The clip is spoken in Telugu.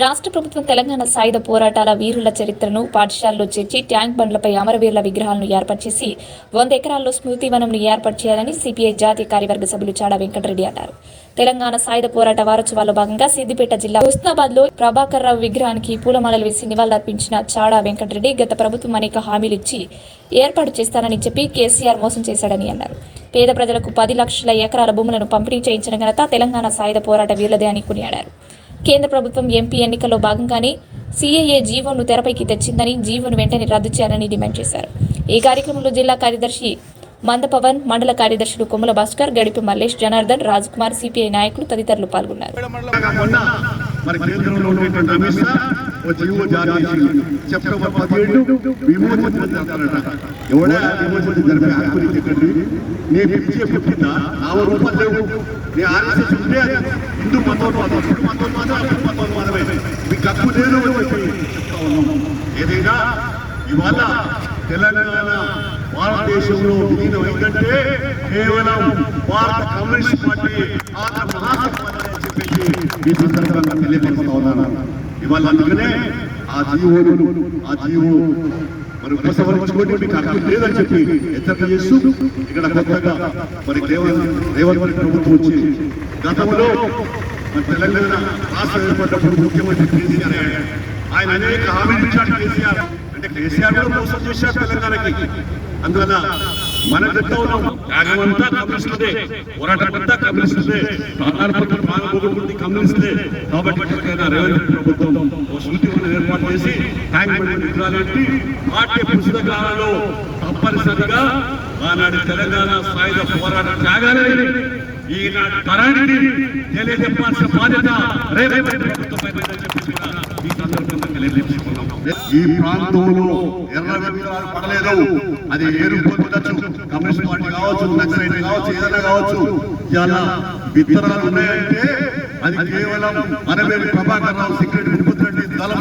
రాష్ట్ర ప్రభుత్వం తెలంగాణ సాయుధ పోరాటాల వీరుల చరిత్రను పాఠశాలలో చేర్చి ట్యాంక్ బండ్లపై అమరవీరుల విగ్రహాలను ఏర్పాటు చేసి వంద ఎకరాల్లో స్మృతి వనంను ఏర్పాటు చేయాలని సిపిఐ జాతీయ కార్యవర్గ సభ్యులు చాడా వెంకటరెడ్డి అన్నారు. తెలంగాణ సాయుధ పోరాట వారోత్సవాల్లో భాగంగా సిద్దిపేట జిల్లా హుస్నాబాద్లో ప్రభాకర్ రావు విగ్రహానికి పూలమాలలు వేసి నివాళులర్పించిన చాడా వెంకటరెడ్డి గత ప్రభుత్వం అనేక హామీలు ఇచ్చి ఏర్పాటు చేస్తానని చెప్పి కేసీఆర్ మోసం చేశాడని అన్నారు. పేద ప్రజలకు పది లక్షల ఎకరాల భూములను పంపిణీ చేయించిన ఘనత తెలంగాణ సాయుధ పోరాట వీరులదే అని కొనియాడారు. కేంద్ర ప్రభుత్వం ఎంపీ ఎన్నికల్లో భాగంగానే సీఏఏ జీవోను తెరపైకి తెచ్చిందని జీవోను వెంటనే రద్దు చేయాలని డిమాండ్ చేశారు. ఈ కార్యక్రమంలో జిల్లా కార్యదర్శి మందపవన్ మండల కార్యదర్శులు కొమ్మల భాస్కర్ గడిపి మల్లేష్ జనార్దన్ రాజ్ కుమార్ సిపిఐ నాయకులు తదితరులు పాల్గొన్నారు. నీ హిందూ హిందూ మీకు హక్కు లేదు చెప్తా ఉన్నాం ఏదైనా ఇవాళ తెలంగాణ భారతదేశంలో విలీనం ఏంటంటే కేవలం భారత కమ్యూనిస్ట్ పార్టీ ఆంధ్ర మహాసభ అని చెప్పేసి ఈ సందర్భంగా తెలియపరుస్తా ఉన్నాను. ఇవాళ అందుకనే ఆ జీవోలు ఆ జీవో మరి ఉపసంహరించుకోండి మీకు హక్కు లేదని చెప్పి హెచ్చరిక చేస్తూ ఇక్కడ కొత్తగా మరి రేవంత్ రేవంత్ ప్రభుత్వం వచ్చి గతంలో మరి తెలంగాణ రాష్ట్రం ఏర్పడినప్పుడు ముఖ్యమంత్రి కేసీఆర్ ఆయన అనేక హామీలు ఇచ్చాడు కేసీఆర్ అంటే కేసీఆర్ కూడా మోసం చేశాడు తెలంగాణకి అందువల్ల మన చెప్తా ఉన్నాం త్యాగమంతా కమ్యూనిస్టులదే. పోరాటమంతా కమ్యూనిస్టులదే. ప్రాణార్పణ కమ్యూనిస్టులే. కాబట్టి రేవంత్ ప్రభుత్వం ఓ ఏర్పాటు చేసి ట్యాంక్ బండ్ పాఠ్య పుస్తకాలలో తప్పనిసరిగా ఆనాడు తెలంగాణ సాయుధ పోరాట త్యాగాలని ఈనాడు తరానికి తెలియజెప్పాల్సిన బాధ్యత రేవంత్ ప్రభుత్వం చెప్పేసి కూడా ఈ సందర్భంగా తెలియజేసుకున్నాం ఈ ప్రాంతంలో ఎర్ర విత్తనాలు పడలేదు. అది ఏరు రూపంలో కమ్యూనిస్ట్ పార్టీ కావచ్చు నక్సలైట్ కావచ్చు ఏదైనా కావచ్చు. ఇలా విత్తనాలు ఉన్నాయంటే అది కేవలం అరవై ప్రభాకర్ రావు సెక్రటరీ దళం